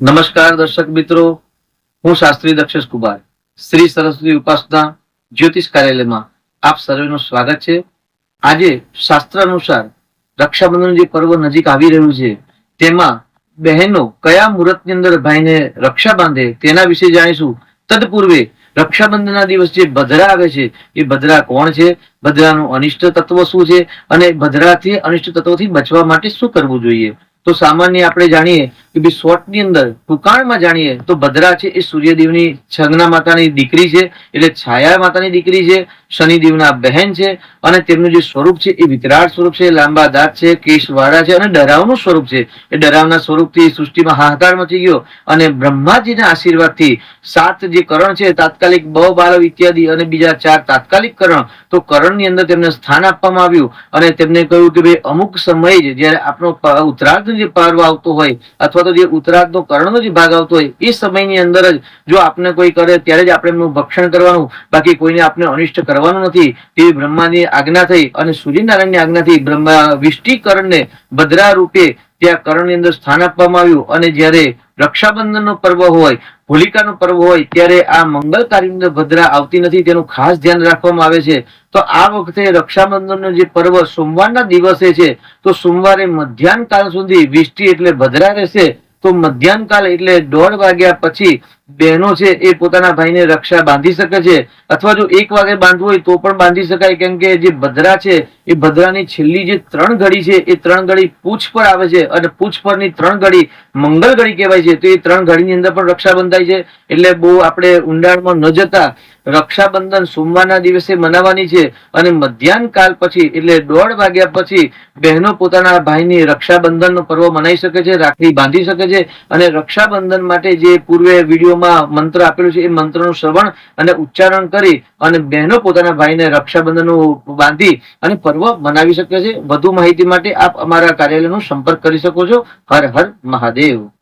નમસ્કાર દર્શક મિત્રો. હું શાસ્ત્રી દક્ષેશ કુમાર. શ્રી સરસ્વતી ઉપાસના જ્યોતિષ કાર્યાલયમાં આપ સર્વેનું સ્વાગત છે. આજે શાસ્ત્ર અનુસાર રક્ષાબંધન જે પર્વ નજીક આવી રહ્યું છે, તેમાં બહેનો કયા મુહૂર્તની અંદર ભાઈને રક્ષા બાંધે તેના વિશે જાણીશું. તત્પૂર્વે રક્ષાબંધનના દિવસ જે ભદ્રા આવે છે, એ ભદ્રા કોણ છે? ભદ્રાનું અનિષ્ટ તત્વ શું છે? અને ભદ્રાથી અનિષ્ટ તત્વથી બચવા માટે શું કરવું જોઈએ? તો સામાન્ય આપણે જાણીએ કે ભાઈ શોર્ટની અંદર ટૂંકાણમાં જાણીએ તો ભદ્રા છે એ સૂર્યદેવની છગના માતાની દીકરી છે, એટલે છાયા માતાની દીકરી છે, શનિદેવના બહેન છે, અને તેમનું જે સ્વરૂપ છે એ વિકરાળ સ્વરૂપ છે, લાંબા દાંત છે, કેશવાળા છે, અને ડરાવનું સ્વરૂપ છે. એ ડરાવના સ્વરૂપથી સૃષ્ટિમાં હાહાકાર મચી ગયો, અને બ્રહ્માજીના આશીર્વાદથી સાત જે કરણ છે, તાત્કાલિક બ બાલવ ઇત્યાદિ અને બીજા ચાર તાત્કાલિક કરણ, તો કરણની અંદર તેમને સ્થાન આપવામાં આવ્યું. અને તેમને કહ્યું કે ભાઈ અમુક સમયે જ જ્યારે આપણો પ- જે પર્વ આવતો હોય, અથવા તો જે ઉત્તરાર્ધનો કરણનો જે ભાગ આવતો હોય, એ સમયની અંદર જ જો આપને કોઈ કરે ત્યારે જ આપણે એમનું ભક્ષણ કરવાનું. બાકી કોઈને આપણે અનિષ્ટ કરવાનું નથી. તેવી બ્રહ્માની આજ્ઞા થઈ અને સૂર્યનારાયણની આજ્ઞાથી બ્રહ્મા વિષ્ટિકરણને ભદ્રા રૂપે ત્યાં કરણની અંદર સ્થાન આપવામાં આવ્યું. અને જ્યારે રક્ષાબંધનનો પર્વ હોય, હોલિકાનો પર્વ હોય, ત્યારે આ મંગલકારી ભદ્રા આવતી નથી, તેનું ખાસ ધ્યાન રાખવામાં આવે છે. તો આ વખતે રક્ષાબંધનનો જે પર્વ સોમવારના દિવસે છે, તો સોમવારે મધ્યાહન કાળ સુધી વિષ્ટિ એટલે ભદ્રા રહેશે. તો મધ્યાહન કાળ એટલે દોઢ વાગ્યા પછી બહેનો છે એ પોતાના ભાઈને રક્ષા બાંધી શકે છે. અથવા જો એક વાગે બાંધવું હોય તો પણ બાંધી શકાય. કેમ કે જે ભદ્રા છે, એ ભદ્રાની છેલ્લી જે ત્રણ ઘડી છે, એ ત્રણ ઘડી પૂછ પર આવે છે. અને પૂછ પરની ત્રણ ઘડી મંગળ ઘડી કહેવાય છે. તો એ ત્રણ ઘડીની અંદર પણ રક્ષા બંધાય છે. એટલે બહુ આપણે ઊંડાણમાં ન જતા રક્ષાબંધન સોમવારના દિવસે મનાવવાની છે. અને મધ્યાહન કાલ પછી, એટલે દોઢ વાગ્યા પછી બહેનો પોતાના ભાઈની રક્ષાબંધનનો પર્વ મનાઈ શકે છે, રાખડી બાંધી શકે છે. અને રક્ષાબંધન માટે જે પૂર્વે વિડીયોમાં મંત્ર આપેલું છે, એ મંત્રનું શ્રવણ અને ઉચ્ચારણ કરી અને બહેનો પોતાના ભાઈને રક્ષાબંધન બાંધી અને પર્વ મનાવી શકે છે. વધુ માહિતી માટે આપ અમારા કાર્યાલયનો સંપર્ક કરી શકો છો. હર હર મહાદેવ.